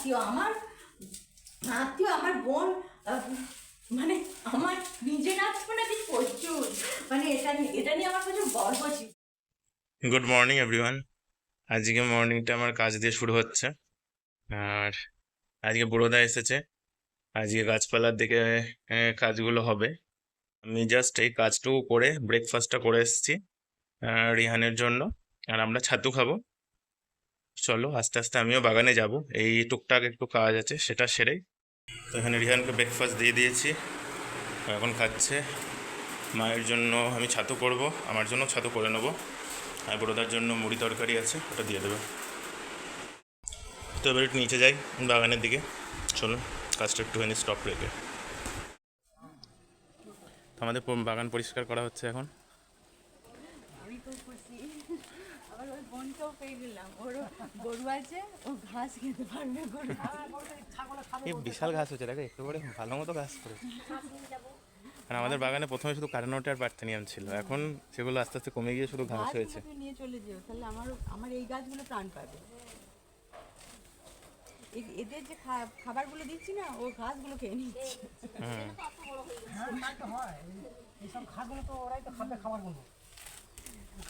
আত্মীয় আমার আত্মীয় আমার বোন মানে আমার নিজের আত্মীয় নাকি প্রচুর। মানে এটা নিয়ে এটা নিয়ে আমার প্রচুর গর্ব ছিল। গুড মর্নিং এভরিওয়ান আজকে মর্নিংটা আমার কাজ দিয়ে শুরু হচ্ছে। আর আজকে বুড়োদা এসেছে। আজকে গাছপালার দিকে কাজগুলো হবে। আমি জাস্ট এই কাজটুকু করে ব্রেকফাস্টটা করে এসেছি রিহানের জন্য। আর আমরা ছাতু খাব। চলো, আস্তে আস্তে আমিও বাগানে যাব। এই টুকটাক একটু কাজ আছে, সেটা সেরেই। তো এখানে রিহানকে ব্রেকফাস্ট দিয়ে দিয়েছি। এখন খাচ্ছে। মায়ের জন্য আমি ছাতু করব, আমার জন্য ছাতু করে নেব। আর বড়োদার জন্য মুড়ি তরকারি আছে, ওটা দিয়ে দেবে। তো এবার একটু নিচে যাই, বাগানের দিকে। চলো কাজটা একটুখানি স্টপ রেখে। আমাদের বাগান পরিষ্কার করা হচ্ছে এখন আমি খুব খুশি আবার ওই বোনকেও পেয়ে গেলাম। ওর গরু আছে ও ঘাস খেতে পারবে গরু এই বিশাল ঘাস হচ্ছে দেখো একটু করে ভালো মতো ঘাস করে আর আমাদের বাগানে প্রথমে শুধু কারণটা আর পার্থেনিয়াম ছিল এখন সেগুলো আস্তে আস্তে কমে গিয়ে শুধু ঘাস হয়েছে। নিয়ে চলে যেও তাহলে আমার আমার এই গাছগুলো প্রাণ পাবে। এদের যে খা- খাবারগুলো দিচ্ছি না ও ঘাসগুলো খেয়ে নিচ্ছে। হুম। হ্যাঁ তাই তো হয়। এই- এইসব তো ওরাই তো খাবে খাবারগুলো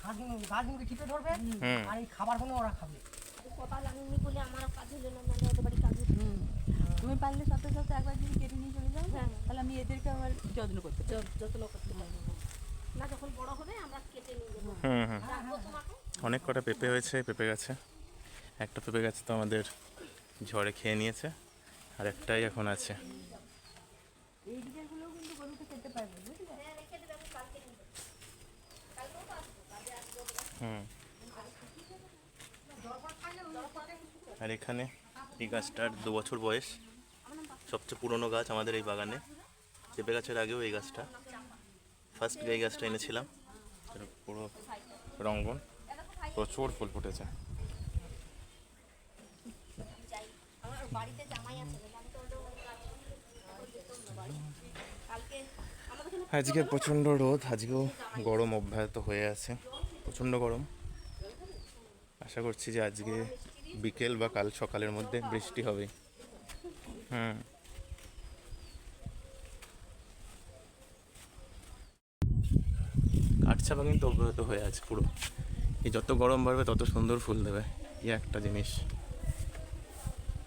গাছগুলোকে টিপে ধরবে হুম। আর এই খাবারগুলো ওরা খাবে। বলে আমারও কাজ হলো না মানে ওদের বাড়ি কাজ হুম। তুমি পারলে সপ্তাহে সপ্তাহে একবার যদি কেটে নিয়ে চলে যাও তাহলে আমি এদেরকে আবার যত্ন করতে যত্ন করতে পারব না যখন বড় হবে আমরা কেটে নিয়ে যাব। অনেক কটা পেঁপে হয়েছে পেঁপে গাছে। একটা পেঁপে গাছ তো আমাদের ঝড়ে খেয়ে নিয়েছে আর একটাই এখন আছে। এই দিকেরগুলোও কিন্তু গরুকে খেতে পারবে বুঝলে রেখে দেবে আমি কালকে নিয়ে যাব কালকেও তো আসব কাজে আসব হুম। আর এখানে এই গাছটার দু বছর বয়স। সবচেয়ে পুরনো গাছ আমাদের এই বাগানে। পেঁপে গাছের আগেও এই গাছটা। ফার্স্ট এই গাছটা এনেছিলাম পুরো রঙ্গন প্রচুর ফুল ফুটেছে। আজকে প্রচণ্ড রোদ, আজকেও গরম অব্যাহত হয়ে আছে। প্রচণ্ড গরম। আশা করছি যে আজকে বিকেল বা কাল সকালের মধ্যে বৃষ্টি হবে। হুম। কাঠচাপা কিন্তু অব্যাহত হয়ে আছে পুরো। এই যত গরম বাড়বে, তত সুন্দর ফুল দেবে। এই একটা জিনিস।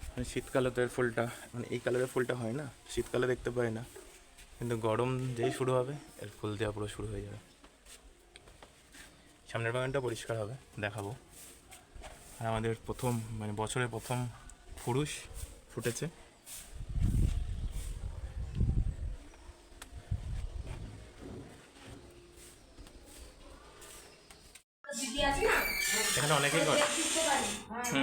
মানে শীতকালে তো এর ফুলটা মানে এই কালারের ফুলটা হয় না। শীতকালে দেখতে পাই না। কিন্তু গরম যেই শুরু হবে, এর ফুল দেওয়া পুরো শুরু হয়ে যাবে। সামনের বাগানটা পরিষ্কার হবে, দেখাবো। আর আমাদের প্রথম মানে বছরের প্রথম পুরুষ ফুটেছে। এখানে অনেকেই করে। আচ্ছা।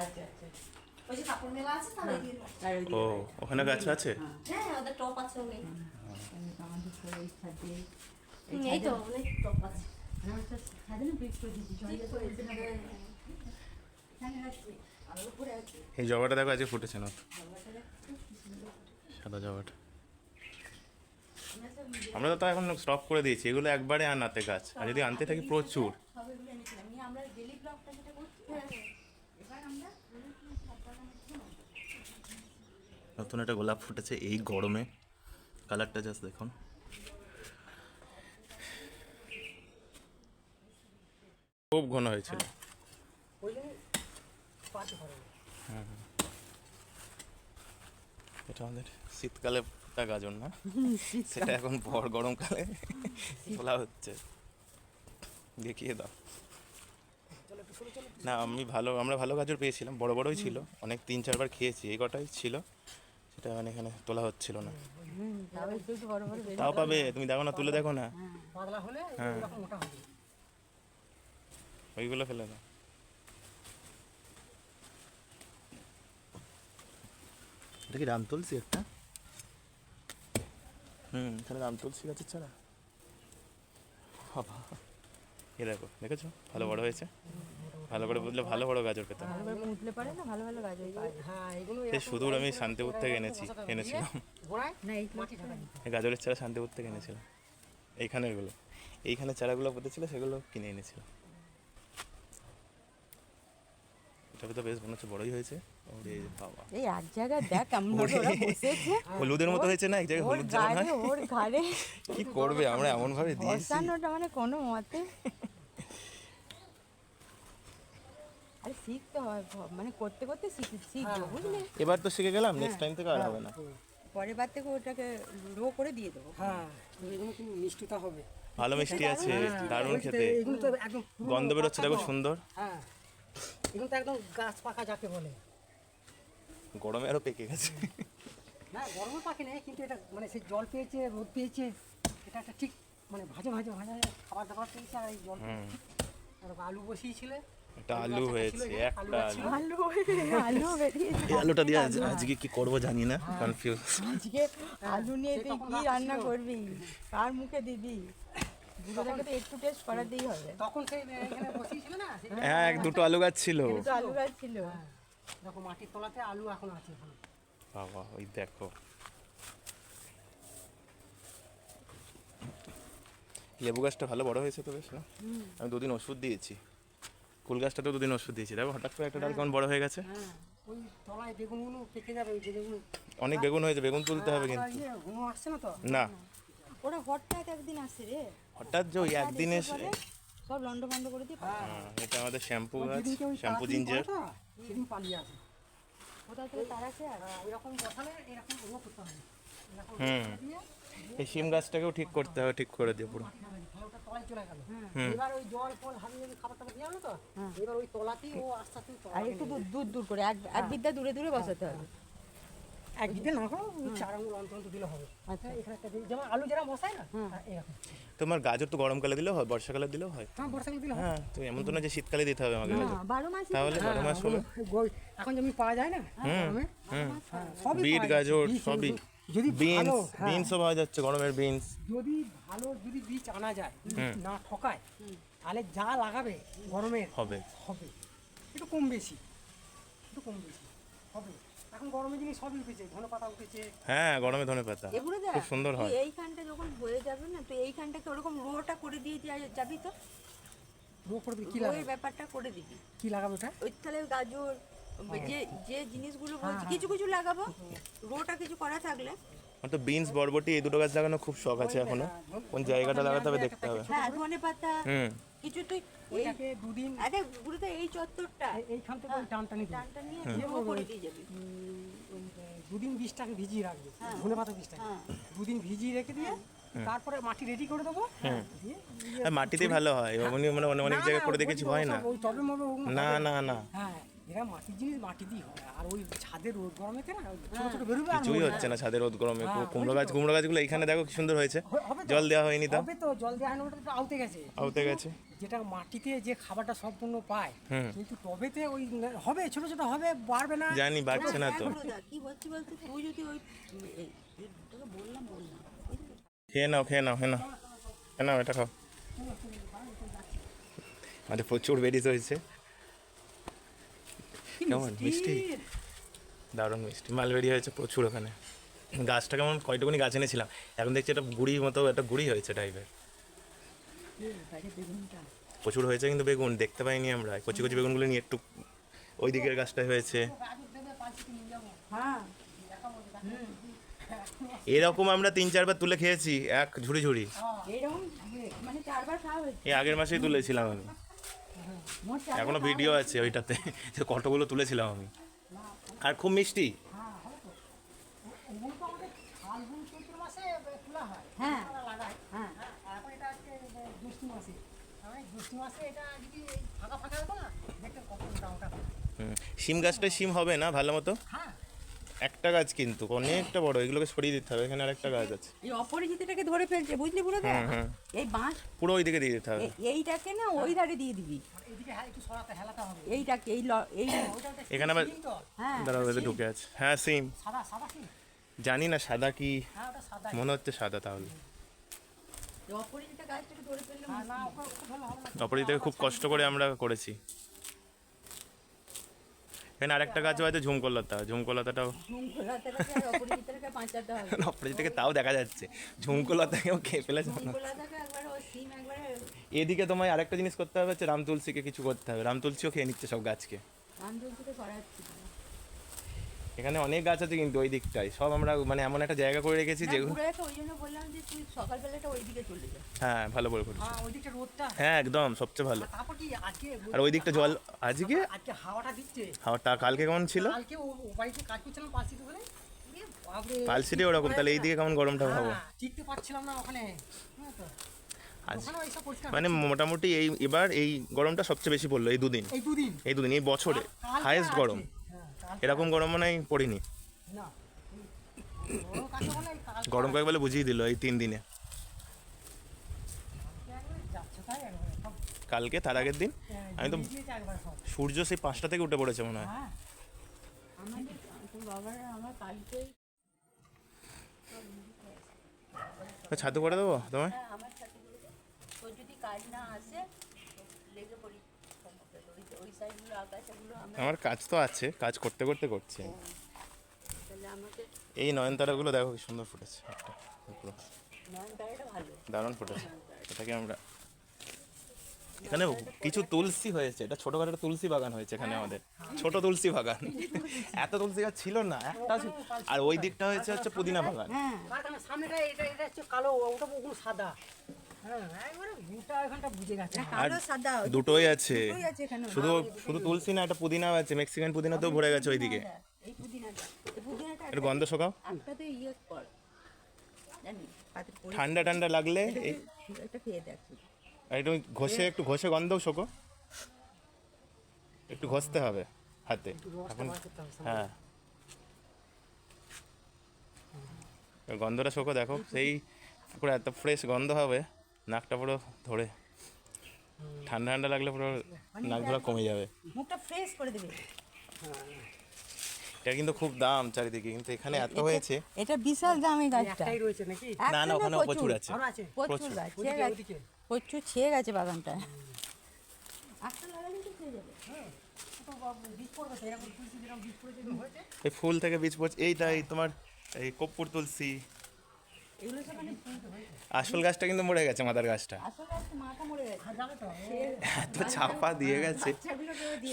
আচ্ছা আচ্ছা। ওই যে কাপড় মেলা আছে তাহলে দিয়ে দাও। ও ওখানে গাছ আছে? হ্যাঁ। ওদের টপ আছে অনেক। আমাদের সবাই এই এই তো অনেক টপ আছে। জবাটা দেখো আজকে ফুটেছে না। সাদা জবাটা। আমরা তো এখন স্টপ করে দিয়েছি এগুলো একবারে আনাতে গাছ। আর যদি আনতে থাকি প্রচুর। আমরা ডেলি ব্লগটা যেটা করছি এবার আমরা নতুন একটা গোলাপ ফুটেছে এই গরমে। কালারটা জাস্ট দেখুন। খুব ঘন হয়েছিল। ঘরে এটা আমাদের শীতকালে ফোটা গাজর না? সেটা এখন ভর গরমকালে তোলা হচ্ছে। দেখিয়ে দাও। না আমি ভালো আমরা ভালো গাজর পেয়েছিলাম। বড় বড়ই ছিল। অনেক তিন চারবার খেয়েছি এই কটাই ছিল। সেটা মানে এখানে তোলা হচ্ছিল না। তাও একটু একটু বড় বড় বেরিয়ে তাও পাবে তুমি দেখো না তুলে দেখো না। হলে হ্যাঁ। হবে। ওইগুলো ফেলে দাও। এটা কি রাম তুলসী একটা? হুম তাহলে রাম তুলসী গাছের ছাড়া। বাবা এ দেখো দেখেছ? ভালো বড় হয়েছে। ভালো করে বুঝলে ভালো বড় গাজর পেতাম পারে না ভালো ভালো গাছ হ্যাঁ এগুলো সেই সুদূর আমি শান্তিপুর থেকে এনেছি এনেছিলাম। না এই গাজরের ছাড়া শান্তিপুর থেকে এনেছিলাম। এইখানেরগুলো এইখানে চারাগুলো পুঁতেছিল সেগুলো কিনে এনেছিলাম। তো বেশ মনে হচ্ছে বড়ই হয়েছে। ওরে বাবা। এই এক জায়গায় দেখ কেমন ওরা বসেছে। হলুদের মতো হয়েছে না? এক জায়গায় হলুদ ওর ঘাড়ে কি করবে আমরা এমন ভাবে দিয়েছি মানে কোনো মতে আরে শিখতে হয় মানে করতে করতে শিখি শিখব বুঝলে? এবার তো শিখে গেলাম নেক্সট টাইম থেকে আর হবে না। পরের বার থেকে ওটাকে রো করে দিয়ে দেবো। হ্যাঁ এগুলো কিন্তু মিষ্টিটা হবে। ভালো মিষ্টি আছে দারুণ খেতে। এগুলো তো একদম গন্ধ বেরোচ্ছে দেখো সুন্দর। হ্যাঁ এগুলো তো একদম গাছ পাকা যাকে বলে। গরমে আরও পেকে গেছে। না গরমে পাকে নেই কিন্তু এটা মানে সেই জল পেয়েছে রোদ পেয়েছে এটা একটা ঠিক মানে ভাজে ভাজে ভাজা খাবার দাবার পেয়েছে আর এই জল আর আলু বসিয়েছিলে। একটা আলু হয়েছে একটা আলু আলু। বেরিয়েছে আলুটা দিয়ে আজকে কি করব জানি না কনফিউজ আজকে আলু নিয়ে তুই কি রান্না করবি? কার মুখে দিবি? তো একটু টেস্ট করাতেই হবে। তখন সেই এখানে বসিয়েছিল না? হ্যাঁ এক দুটো আলু গাছ ছিল। তো আলু গাছ ছিল। দেখো মাটির তলাতে আলু এখন আছে বাবা ওই দেখো। লেবু গাছটা ভালো বড় হয়েছে তো বেশ না? আমি দুদিন ওষুধ দিয়েছি। কুল তো দুদিন ওষুধ দিয়েছি। দেখো হঠাৎ করে একটা ডাল কেমন বড় হয়ে গেছে। হ্যাঁ ওই তলায় বেগুনগুলো পেকে যাবে ওই বেগুন। অনেক বেগুন হয়েছে বেগুন তুলতে হবে কিন্তু। ইয়ে আসছে না তো? না। ওরা হঠাৎ একদিন আসে রে। হঠাৎ যে ওই একদিন এসে সব লন্ড বন্ধ করে দিয়ে হ্যাঁ, এটা আমাদের শ্যাম্পু গাছ শ্যাম্পু জিঞ্জার। সেদিন পালিয়ে আসে। তার এরকম বসালে এরকম করতে হবে। হুম। এই শিম গাছটাকেও ঠিক করতে হবে ঠিক করে দিয়ে পুরো। ওটা তলায় চলে গেল। এবার ওই জল ফল হাবি হাবি খাবার টাবার দিয়ে তো এবার ওই তলাতেই ও আস্তে আস্তে আর একটু দূর দূর দূর করে এক এক বিদ্যা দূরে দূরে বসাতে হবে। এক দিতে না করো চার আঙুল অন্তর অন্তর দিলে হবে। আচ্ছা। এখানে একটা যেমন আলু যারা বসায় না হ্যাঁ, এরকম। তোমার গাজর তো গরমকালে দিলেও হয় বর্ষাকালে দিলেও হয়। হ্যাঁ বর্ষাকালে দিলে হ্যাঁ। তো এমন তো না যে শীতকালে দিতে হবে আমাকে বারো মাস তাহলে বারো মাস হলো। এখন যেমন পাওয়া যায় না হুম হ্যাঁ, বিট গাজর সবই। যদি বিনস ভালো হ্যাঁ, বিনসও পাওয়া যাচ্ছে গরমের বিনস যদি ভালো যদি বীজ আনা যায় না ঠকায় তাহলে যা লাগাবে গরমের হবে। হবে। একটু কম বেশি একটু কম বেশি হবে। এখন গরমের জিনিস সবই উঠেছে ধনে পাতা উঠেছে। হ্যাঁ গরমে ধনে পাতা। এগুলো খুব সুন্দর হয়। এইখানটা যখন হয়ে যাবে না তো এইখানটাকে ওরকম রোটা করে দিয়ে যাবি তো? রোগ করে দিলে কি লাগাবে? ব্যাপারটা করে দিবি। কি লাগাবে ওটা? ওই তাহলে গাজর যে যে জিনিসগুলো বলছি কিছু কিছু লাগাবো রোটা কিছু করা থাকলে। আমার তো বিনস বরবটি এই দুটো গাছ লাগানো খুব শখ আছে এখনও। কোন জায়গাটা লাগাতে হবে দেখতে হবে। হ্যাঁ ধনে পাতা হুম। কিছু তুই দুদিন আরে গুরুতে এই চত্বরটা। এইখান থেকে ওই করে। দিয়ে যাবি। দুদিন বীজটাকে ভিজিয়ে রাখবে ধনে পাতা বীজটাকে। হ্যাঁ। দুদিন ভিজিয়ে রেখে দিয়ে তারপরে মাটি রেডি করে দেবো। মাটিতেই ভালো হয়। মানে অনেক জায়গায় না, করে দেখেছি হয় না। না না না। হ্যাঁ। এরা মাটির জিনিস মাটিতেই হয়। আর ওই ছাদের রোদ গরমেতে না ছোট ছোট বেরোবে আর কিছুই হচ্ছে না ছাদের রোদ গরমে। হ্যাঁ, কুমড়ো গাছ কুমড়ো গাছগুলো এখানে দেখো কি সুন্দর হয়েছে। জল দেওয়া হয়নি তো। হবে তো। জল দেওয়া হয় না ওটা আউতে গেছে। আউতে গেছে। যেটা মাটিতে যে খাবারটা সম্পূর্ণ পায় হুম। কিন্তু টবেতে ওই হবে ছোট ছোট হবে বাড়বে না। জানি বাড়ছে না তো। কি হচ্ছে বলতে তুই যদি ওই তোকে বললাম বললাম খেয়ে নাও খেয়ে নাও খেয়ে নাও। খেয়ে নাও এটা খাও। আমাদের প্রচুর বেরিজ হয়েছে কেমন? মিষ্টি। দারুণ মিষ্টি। মালবেরি হয়েছে প্রচুর ওখানে। গাছটা কেমন? কয়টুকুনি গাছ এনেছিলাম। এখন দেখছি একটা গুড়ির মতো একটা গুড়ি হয়েছে টাইপের প্রচুর হয়েছে কিন্তু বেগুন দেখতে পাইনি আমরা। কচি কচি বেগুনগুলো নিয়ে একটু ওই দিকের গাছটায় হয়েছে। হ্যাঁ এরকম আমরা তিন চারবার তুলে খেয়েছি এক ঝুড়ি ঝুড়ি। এইরকম মানে চারবার খাওয়া হয়েছে। এই আগের মাসেই তুলেছিলাম আমি। এখনও ভিডিও আছে ওইটাতে যে কতগুলো তুলেছিলাম আমি। আর খুব মিষ্টি। সিম গাছটা শিম হবে না ভালো মতো? হ্যাঁ। একটা গাছ কিন্তু অনেকটা বড় এগুলোকে সরিয়ে দিতে হবে এখানে আরেকটা গাছ আছে। এই অপরিচিতটাকে ধরে ফেলছে বুঝলি পুরো হুম এই বাঁশ পুরো ওই দিকে দিয়ে দিতে হবে। এইটাকে না ওই ধারে দিয়ে দিবি। এদিকে হ্যাঁ একটু সরাতে হেলাতে হবে এইটাকে এই এই এখানে আবার হ্যাঁ। দাঁড়াও ওদের ঢুকে আছে। হ্যাঁ সিম। সাদা সাদা সিম জানি না সাদা কি? হ্যাঁ ওটা সাদা। মনে হচ্ছে সাদা তাহলে। অপরিচিত গাছটাকে ধরে ফেললে হ্যাঁ না ওকে ওকে ভালো হবে না। অপরাজিতাকে খুব কষ্ট করে আমরা করেছি। এখানে আরেকটা গাছ হয়তো ঝুমকলতা ঝুমকলতাটাও ঘুম খোলাতে গেছে আর অপরিচিতকে বাঁচাতে হবে অপরাজিত থেকে তাও দেখা যাচ্ছে। ঝুমকলতাকেও খেয়ে ফেলেছে। এদিকে তোমায় আরেকটা জিনিস করতে হবে হচ্ছে রাম তুলসীকে কিছু করতে হবে। রাম তুলসীও খেয়ে নিচ্ছে সব গাছকে। করাচ্ছি। এখানে অনেক গাছ আছে কিন্তু ওই দিকটায়। সব আমরা মানে এমন একটা জায়গা করে রেখেছি যেগুলো ওই জন্য বললাম যে তুই সকালবেলাটা ওইদিকে চলে যা। হ্যাঁ ভালো বলে করিস হ্যাঁ ওই দিকটা রোদটা। হ্যাঁ একদম সবচেয়ে ভালো। আর তারপর কি আজকে আর ওই দিকটা জল আজকে? আজকে হাওয়াটা দিচ্ছে। হাওয়াটা কালকে কেমন ছিল? কালকে ও বাড়িতে কাজ করছিলাম বলে বাপরে, পালসিটে ওরকম তাহলে এই দিকে কেমন গরমটা ভাবো? হ্যাঁ, টিকতে পারছিলাম না ওখানে। হ্যাঁ মানে মোটামুটি এই এবার এই গরমটা সবচেয়ে বেশি পড়ল এই দুদিন। এই দুদিন। এই দুদিন এই বছরে হাইয়েস্ট গরম। হ্যাঁ, এরকম গরম মনে হয় পড়িনি। গরম বলে? বুঝিয়ে দিল এই তিন দিনে। কালকে তার আগের দিন? হ্যাঁ, আমি তো। সূর্য সেই পাঁচটা থেকে উঠে পড়েছে মনে হয়। হ্যাঁ। ছাতু করে দেবো তোমায়? হ্যাঁ যদি কাজ না আসে লেগে পড়ি সমস্যা ওই- ওই সাইডগুলো আকাশগুলো আমরা কাজ তো আছে কাজ করতে করতে করছে তাহলে আমাকে এই নয়নতারাগুলো দেখো কি সুন্দর ফুটেছে একটা দারুণ ফুটেছে এটাকে আমরা এখানে কিছু তুলসী হয়েছে এটা ছোটখাটো একটা তুলসী বাগান হয়েছে এখানে আমাদের। ছোট তুলসী বাগান। এত তুলসী গাছ ছিল না একটা ছিল। আর ওই দিকটা হয়েছে হচ্ছে পুদিনা বাগান। হ্যাঁ। সামনেটা এটা এটা হচ্ছে কালো ওটা পুরো সাদা। দুটোই আছে। শুধু শুধু তুলসী না, একটা পুদিনাও আছে মেক্সিকান পুদিনাতেও ভরে গেছে ওইদিকে। একটু গন্ধ শোকাও। তো ঠান্ডা ঠান্ডা লাগলে একটা ঘষে, একটু ঘষে গন্ধও শোকো। একটু ঘষতে হবে হাতে। হ্যাঁ। গন্ধটা শোকো, দেখো, সেই পুরো এত ফ্রেশ গন্ধ হবে। নাকটা পুরো ধরে। ঠান্ডা ঠান্ডা লাগলে পুরো নাক ধরা কমে যাবে। মুখটা ফ্রেশ করে দেবে। এটা কিন্তু খুব দাম চারিদিকে কিন্তু এখানে এত হয়েছে। এটা বিশাল দামি গাছটা। রয়েছে নাকি? না না ওখানে প্রচুর আছে। প্রচুর গাছ। প্রচুর ছেয়ে গেছে বাগানটা। হয়েছে। এই ফুল থেকে বীজ পড়ছে। এইটা এই তোমার এই কপ্পুর তুলসী মানে আসল গাছটা কিন্তু মরে গেছে মাদার গাছটা। আসলে একটা মাথা মরে গেছে। আর জানো তো এত চাপা দিয়ে গেছে।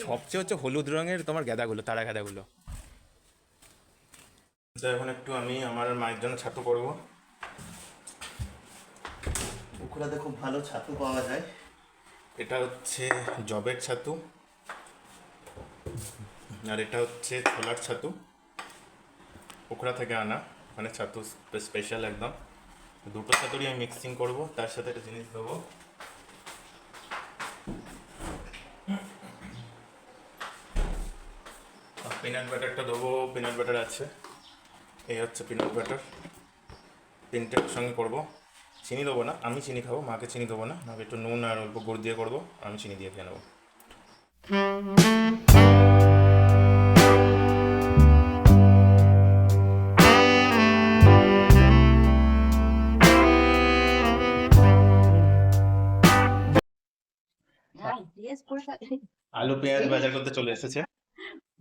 সবচেয়ে হচ্ছে হলুদ রঙের তোমার গাঁদাগুলো তারা গাঁদাগুলো। তো এখন একটু আমি আমার মায়ের জন্য ছাতু করব। পুকুরাতে খুব ভালো ছাতু পাওয়া যায়। এটা হচ্ছে জবের ছাতু। আর এটা হচ্ছে ছোলার ছাতু। পোখরা থেকে আনা। মানে ছাতু স্পেশাল একদম। দুটো ছাতুরই আমি মিক্সিং করব, তার সাথে একটা জিনিস দেবো। পিনাট ব্যাটারটা দেবো পিনাট ব্যাটার আছে। এই হচ্ছে পিনাট ব্যাটার তিনটে সঙ্গে করব। চিনি দেবো না, আমি চিনি খাব, মাকে চিনি দেবো না। মাকে একটু নুন আর অল্প গুড় দিয়ে করব, আমি চিনি দিয়ে খেয়ে নেব। আলু পেঁয়াজ বাজার করতে চলে এসেছে।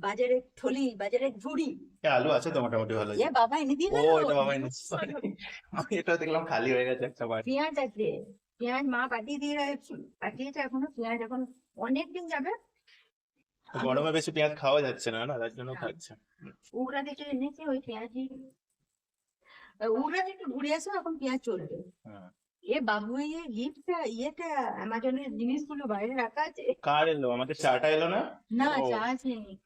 বাজারে থলি বাজারে ঝুড়ি। আলু আছে তো মোটামুটি ভালো এ বাবা এনে দিয়ে ও এটা বাবা। আমি এটা দেখলাম খালি হয়ে গেছে একটা বাড়ি পেঁয়াজ আছে। পেঁয়াজ মা পাঠিয়ে দিয়ে পাঠিয়েছে এখনও। পেঁয়াজ এখন অনেক দিন যাবে। গরমে বেশি পেঁয়াজ খাওয়া যাচ্ছে না না? তার জন্য খাচ্ছে। উগরা থেকে এনেছে ওই পেঁয়াজই। উগরা থেকে ঘুরে আসো এখন পেঁয়াজ চলবে। হ্যাঁ। এ বাবু ইয়ে গিফটটা ইয়েটা অ্যামাজনের জিনিসগুলো বাইরে রাখা আছে? কার এলো? আমাদের চাটা এলো না? না চা আছে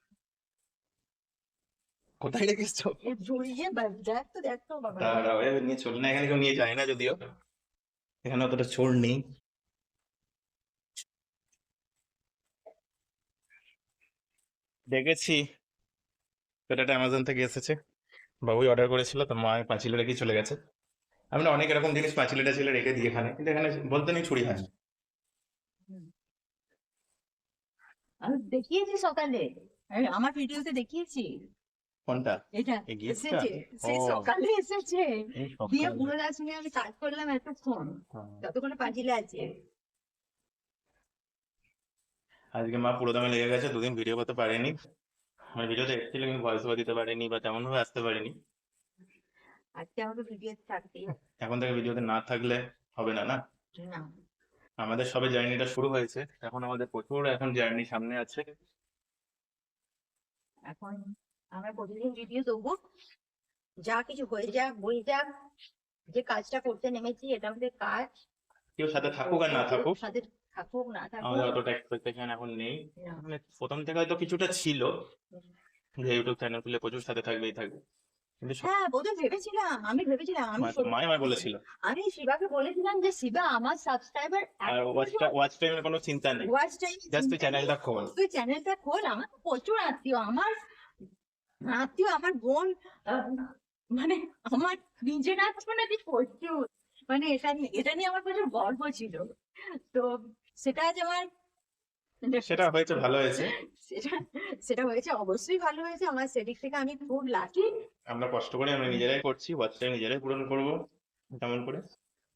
কোথায় রেখেছো? বা- দেখ তো দেখ তো বাবা। দাঁড়াও নিয়ে চল না এখানে কেউ নিয়ে যায় না যদিও। এখানে অতটা চোর নেই। দেখেছি। এটা অ্যামাজন থেকে এসেছে। বাবুই অর্ডার করেছিল তো মা পাঁচিলে রেখেই চলে গেছে। আমি না অনেক এরকম জিনিস পাঁচিলে টাচিলে রেখে দিই এখানে কিন্তু এখানে বলতে নেই ছুরি হয় আমি দেখিয়েছি সকালে। আমার ভিডিওতে দেখিয়েছি। কোনটা? এটা সেই সকালে এসেছে। দিয়ে। পুরোদার সঙ্গে আমি কাজ করলাম এতক্ষণ। হ্যাঁ। ততক্ষণে পাঁচিলে আছে। আজকে মা পুরো দামে লেগে গেছে দুদিন ভিডিও করতে পারেনি। মানে ভিডিওতে এসেছিল কিন্তু ভয়েস দিতে পারিনি বা তেমন ভাবে আসতে পারিনি। আজকে আমাকে ভিডিও থাকতেই হবে। এখন থেকে ভিডিওতে না থাকলে হবে না না? না। আমাদের সবে জার্নিটা শুরু হয়েছে। এখন আমাদের প্রচুর এখন জার্নি সামনে আছে। এখন আমরা প্রতিদিন ভিডিও দেবো। যা কিছু হয়ে যাক বই যাক যে কাজটা করতে নেমেছি এটা আমাদের কাজ। কেউ সাথে থাকুক আর না থাকুক। সাথে থাকুক না থাকুক। আমাদের অতটা এক্সপেকটেশন এখন নেই। মানে প্রথম থেকে হয়তো কিছুটা ছিল। যে ইউটিউব চ্যানেল খুলে প্রচুর সাথে থাকবেই থাকবে। হ্যাঁ বোধহয় ভেবেছিলাম আমি ভেবেছিলাম আমি মা- মাই বলেছিল। আমি শিবাকে বলেছিলাম যে শিবা আমার সাবস্ক্রাইবার ওয়াচ ওয়াচ টাইমের কোনো চিন্তা নেই। ওয়াচ টাইম জাস্ট তুই চ্যানেলটা খোল। তুই চ্যানেলটা খোল আমার প্রচুর আত্মীয় আমার আত্মীয় আমার বোন মানে আমার নিজের আত্মীয় নাকি প্রচুর। মানে এটা নিয়ে এটা নিয়ে আমার প্রচুর গর্ব ছিল। তো সেটা আজ আমার সেটা হয়েছে ভালো হয়েছে। সেটা সেটা হয়েছে অবশ্যই ভালো হয়েছে। আমার সেদিক থেকে আমি খুব লাকি আমরা কষ্ট করে আমরা নিজেরাই করছি ওয়াচ নিজেরাই পূরণ করব তেমন করে?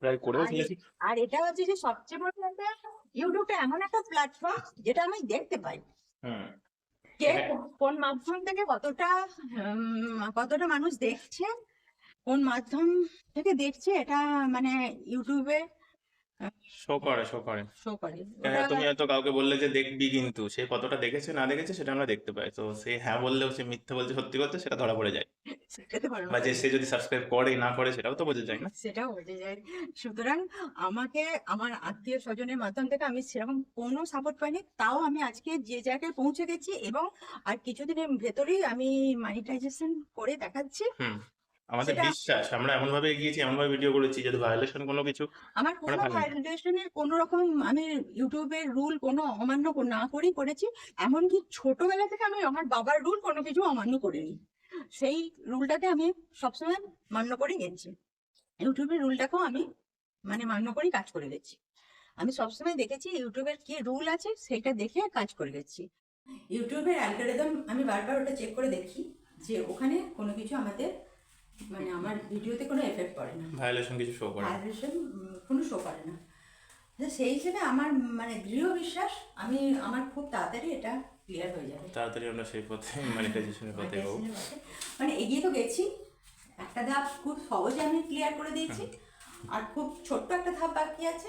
প্রায় করেও আর- ফেলেছি। আর এটা হচ্ছে যে সবচেয়ে বড় ব্যাপার ইউটিউবটা এমন একটা প্ল্যাটফর্ম যেটা আমি দেখতে পাই। হুম। কে। কোন মাধ্যম থেকে কতটা কতটা মানুষ দেখছে কোন মাধ্যম থেকে দেখছে এটা মানে ইউটিউবে শো করে শো করে। শো করে। হ্যাঁ, তুমি হয়তো কাউকে বললে যে দেখবি কিন্তু সে কতটা দেখেছে না দেখেছে সেটা আমরা দেখতে পাই। তো সে হ্যাঁ বললেও সে মিথ্যে বলছে সত্যি বলছে সেটা ধরা পড়ে যায়। বা যে সে যদি সাবস্ক্রাইব করে না করে সেটাও তো বোঝা যায় না। সেটাও বোঝা যায়। সুতরাং আমাকে আমার আত্মীয় স্বজনের মাধ্যম থেকে আমি সেরকম কোনো সাপোর্ট পাইনি। তাও আমি আজকে যে জায়গায় পৌঁছে গেছি এবং আর কিছুদিনের ভেতরেই আমি মানিটাইজেশন করে দেখাচ্ছি। হুম। আমাদের বিশ্বাস আমরা এমন ভাবে এগিয়েছি এমন ভাবে ভিডিও করেছি যদি ভায়োলেশন কোনো কিছু আমার কোনো ভালো। ভাইব্রেশনের কোনো রকম আমি ইউটিউবের রুল কোনো অমান্য না করেই করেছি। এমনকি ছোটবেলা থেকে আমি আমার বাবার রুল কোনো কিছু অমান্য করিনি। সেই রুলটাকে আমি সবসময় মান্য করে গেছি। ইউটিউবের রুলটাকেও আমি মানে মান্য করেই কাজ করে গেছি। আমি সবসময় দেখেছি ইউটিউবের কি রুল আছে সেটা দেখে কাজ করে গেছি। ইউটিউবের অ্যালগোরিদম আমি বারবার ওটা চেক করে দেখি যে ওখানে কোনো কিছু আমাদের মানে আমার ভিডিওতে কোনো এফেক্ট পড়ে না। ভায়োলেশন কিছু শো করে ভাইব্রেশন কোনো শো করে না। তো সেই হিসেবে আমার মানে দৃঢ় বিশ্বাস আমি আমার খুব তাড়াতাড়ি এটা ক্লিয়ার হয়ে যাবে। তাড়াতাড়ি আমরা সেই পথে মনিটাইজেশনের পথে। মানে এগিয়ে তো গেছি। একটা ধাপ খুব সহজে আমি ক্লিয়ার করে দিয়েছি। আর খুব ছোট্ট একটা ধাপ বাকি আছে।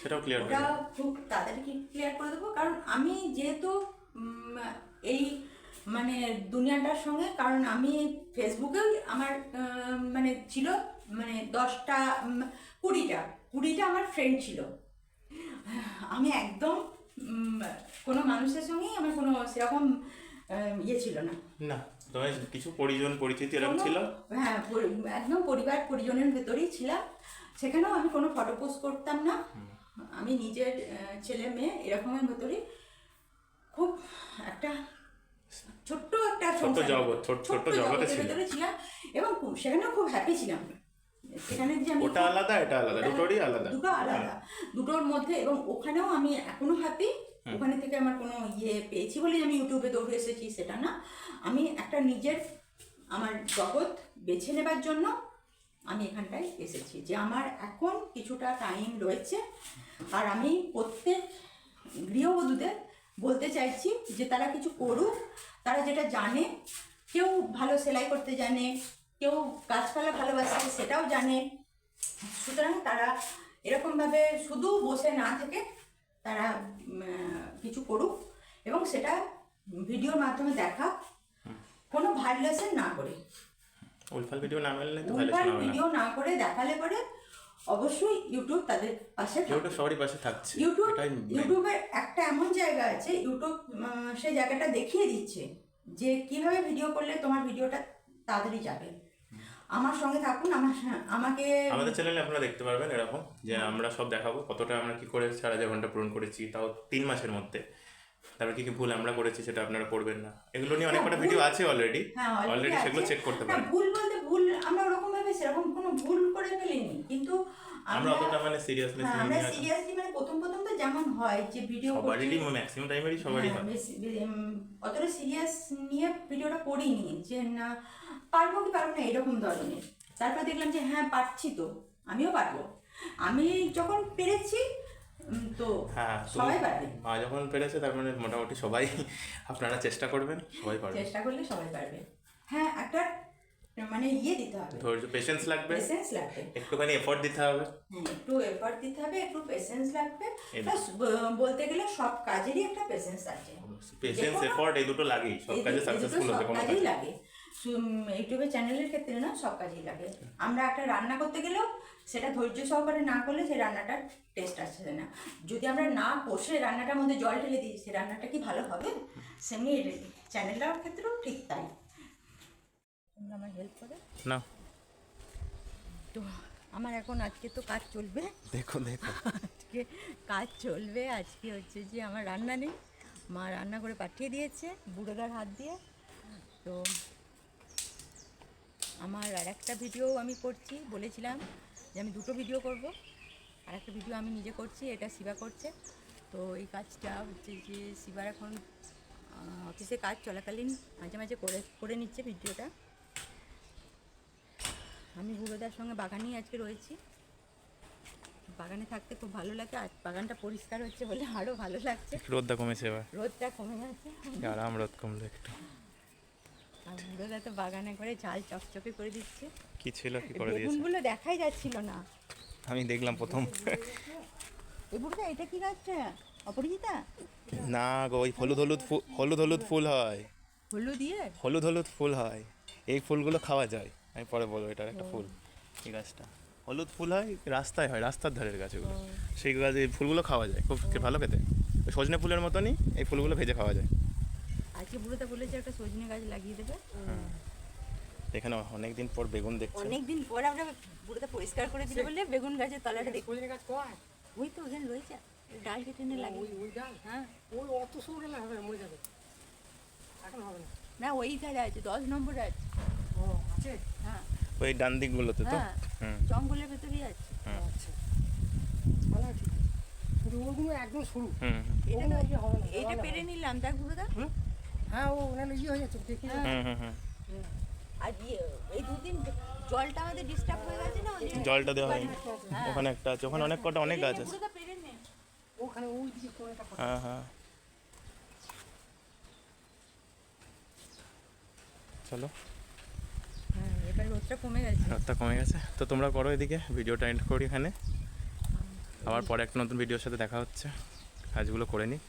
সেটাও ক্লিয়ার ওটা খুব তাড়াতাড়ি ক্লিয়ার করে দেবো? কারণ আমি যেহেতু এই মানে দুনিয়াটার সঙ্গে কারণ আমি ফেসবুকেও আমার মানে ছিল মানে দশটা কুড়িটা কুড়িটা আমার ফ্রেন্ড ছিল। আমি একদম কোনো মানুষের সঙ্গেই আমার কোনো সেরকম ইয়ে ছিল না। না তবে কিছু পরিজন পরিচিতি এরকম ছিল? হ্যাঁ একদম পরিবার পরিজনের ভেতরেই ছিলাম। সেখানেও আমি কোনো ফটো পোস্ট করতাম না। আমি নিজের ছেলে মেয়ে এরকমের ভেতরেই খুব একটা ছোট্ট একটা ছোট্ট জগৎ, ছোট- ছোট্ট জগতে ছিলাম। এবং সেখানেও খুব হ্যাপি ছিলাম। সেখানে যে আমি ওটা আলাদা এটা আলাদা দুটোরই আলাদা। দুটো আলাদা। দুটোর মধ্যে এবং ওখানেও আমি এখনও হ্যাপি ওখানে থেকে আমার কোনো ইয়ে পেয়েছি বলে আমি ইউটিউবে দৌড়ে এসেছি সেটা না। আমি একটা নিজের আমার জগৎ বেছে নেবার জন্য আমি এখানটায় এসেছি যে আমার এখন কিছুটা টাইম রয়েছে। আর আমি প্রত্যেক গৃহবধূদের বলতে চাইছি যে তারা কিছু করুক তারা যেটা জানে কেউ ভালো সেলাই করতে জানে কেউ গাছপালা ভালোবাসে সেটাও জানে সুতরাং তারা এরকমভাবে শুধু বসে না থেকে তারা কিছু করুক এবং সেটা ভিডিওর মাধ্যমে দেখা কোনো ভাইলেশন না করে উলফাল ভিডিও না মেললে তো ভিডিও না করে দেখালে পরে অবশ্যই ইউটিউব তাদের পাশে। ভিডিওটা সবারই পাশে থাকছে ইউটিউব। ইউটিউবের একটা এমন জায়গা আছে ইউটিউব সেই জায়গাটা দেখিয়ে দিচ্ছে যে কীভাবে ভিডিও করলে তোমার ভিডিওটা তাড়াতাড়ি যাবে। আমার সঙ্গে থাকুন আমার আমাকে আমাদের চ্যানেলে আপনারা দেখতে পারবেন এরকম যে আমরা সব দেখাবো কতটা আমরা কি করে চার হাজার ঘণ্টা পূরণ করেছি তাও তিন মাসের মধ্যে। তারপর কি কি ভুল আমরা করেছি সেটা আপনারা করবেন না। এগুলো নিয়ে অনেক হ্যাঁ, কটা ভিডিও আছে অলরেডি হ্যাঁ অলরেডি সেগুলো চেক করতে না, পারেন। ভুল বলতে ভুল আমরা ওরকম ভাবে সেরকম কোনো ভুল করে ফেলিনি। কিন্তু আমরা অতটা মানে সিরিয়াসনেস হ্যাঁ, আমরা সিরিয়াসলি মানে প্রথম প্রথম তো যেমন হয় যে ভিডিও সবারই ম্যাক্সিমাম টাইমেরই সবারই হয় অতটা সিরিয়াস নিয়ে ভিডিওটা করিনি যে না পারব কি পারব না এরকম ধরনের। তারপর দেখলাম যে হ্যাঁ পারছি তো আমিও পারব। আমি যখন পেরেছি তো হ্যাঁ সবাই পারবে। মা যখন পেরেছে তার মানে মোটামুটি সবাই আপনারা চেষ্টা করবেন সবাই পারবে। চেষ্টা করলে সবাই পারবে। হ্যাঁ একটা মানে ইয়ে দিতে হবে। ধৈর্য পেশেন্স লাগবে? পেশেন্স লাগবে। একটুখানি এফোর্ট দিতে হবে। হ্যাঁ একটু এফার্ট দিতে হবে একটু পেশেন্স লাগবে। প্লাস বলতে গেলে সব কাজেরই একটা পেশেন্স আছে। পেশেন্স এফোর্ট এই দুটো লাগেই সব কাজে সাকসেসফুল হতে কোনো কাজেই লাগে। ইউটিউবের চ্যানেলের ক্ষেত্রে না সব কাজেই লাগে। আমরা একটা রান্না করতে গেলেও সেটা ধৈর্য সহকারে না করলে সেই রান্নাটার টেস্ট আসছে না। যদি আমরা না কষে রান্নাটার মধ্যে জল ঢেলে দিই সেই রান্নাটা কি ভালো হবে? সেমনি চ্যানেলটার ক্ষেত্রেও ঠিক তাই। আমার হেল্প করে। না তো আমার এখন আজকে তো কাজ চলবে। দেখো দেখো। আজকে কাজ চলবে। আজকে হচ্ছে যে আমার রান্না নেই। মা রান্না করে পাঠিয়ে দিয়েছে বুড়োদার হাত দিয়ে। তো আমার আর একটা ভিডিও আমি করছি। বলেছিলাম যে আমি দুটো ভিডিও করব। আর একটা ভিডিও আমি নিজে করছি এটা শিবা করছে। তো এই কাজটা হচ্ছে যে শিবার এখন অফিসে কাজ চলাকালীন মাঝে মাঝে করে করে নিচ্ছে ভিডিওটা আমি বুড়োদার সঙ্গে বাগানেই আজকে রয়েছি। বাগানে থাকতে খুব ভালো লাগে আর বাগানটা পরিষ্কার হচ্ছে বলে আরও ভালো লাগছে। রোদটা কমেছে এবার। রোদটা কমে গেছে। আরাম রোদ কমলো একটু। আর বুড়োদা তো বাগানে করে চাল চকচকে করে দিচ্ছে। কি ছিল কি করে দিয়েছে? বেগুনগুলো দেখাই যাচ্ছিল না। আমি দেখলাম প্রথম। এই বুড়োদা এটা কি গাছটা? অপরিচিতা না গো ওই হলুদ হলুদ ফুল হলুদ হলুদ ফুল হয়। হলুদ দিয়ে হলুদ হলুদ ফুল হয়। এই ফুলগুলো খাওয়া যায়। আমি পরে বলব এটার একটা ফুল এই গাছটা। হলুদ ফুল হয় রাস্তায় হয় রাস্তার ধারের গাছগুলো সেই গাছ এই ফুলগুলো খাওয়া যায় খুব ভালো খেতে। সজনে ফুলের মতনই এই ফুলগুলো ভেজে খাওয়া যায়। আজকে বুড়োদা বলেছে একটা সজনে গাছ লাগিয়ে দেবে। এখানে অনেকদিন পর বেগুন দেখছি। অনেকদিন পর আমরা বুড়োদা পরিষ্কার করে দিলে বলে বেগুন গাছের তলাটা দেখো সজনে গাছ কয় ওই তো ওখানে রয়েছে ডাল কেটে নিয়ে লাগে ওই ওই ডাল? হ্যাঁ। ওই অত সরে না মরে যাবে। এখন হবে না। না ওই ধারে আছে দশ নম্বরে আছে। আছে হ্যাঁ ওই ডান দিকগুলোতে তো? হ্যাঁ জঙ্গলের ভেতরেই আছে। আচ্ছা ভালো ঠিক আছে। কিন্তু ওগুলো একদম সরু। হুম এটা ওগুলো কি হবে না এইটা পেরে নিলাম দেখ হ্যাঁ ও ইয়ে হয়ে যাচ্ছে দেখি। হ্যাঁ। হুম হুম হুম। আর ইয়ে, এই দুদিন জলটা আমাদের ডিস্টার্ব হয়ে গেছে না? ওই জলটা দেওয়া হয়নি। হ্যাঁ। ওখানে একটা আছে। ওখানে অনেক কটা অনেক গাছ আছে। ওখানে ওই দিকে কোনটা হ্যাঁ হ্যাঁ। চলো। হ্যাঁ এবার রোদটা কমে গেছে। রাতটা কমে গেছে। তো তোমরা করো এদিকে ভিডিওটা এন্ড করি এখানে। আবার পরে একটা নতুন ভিডিওর সাথে দেখা হচ্ছে। কাজগুলো করে নিই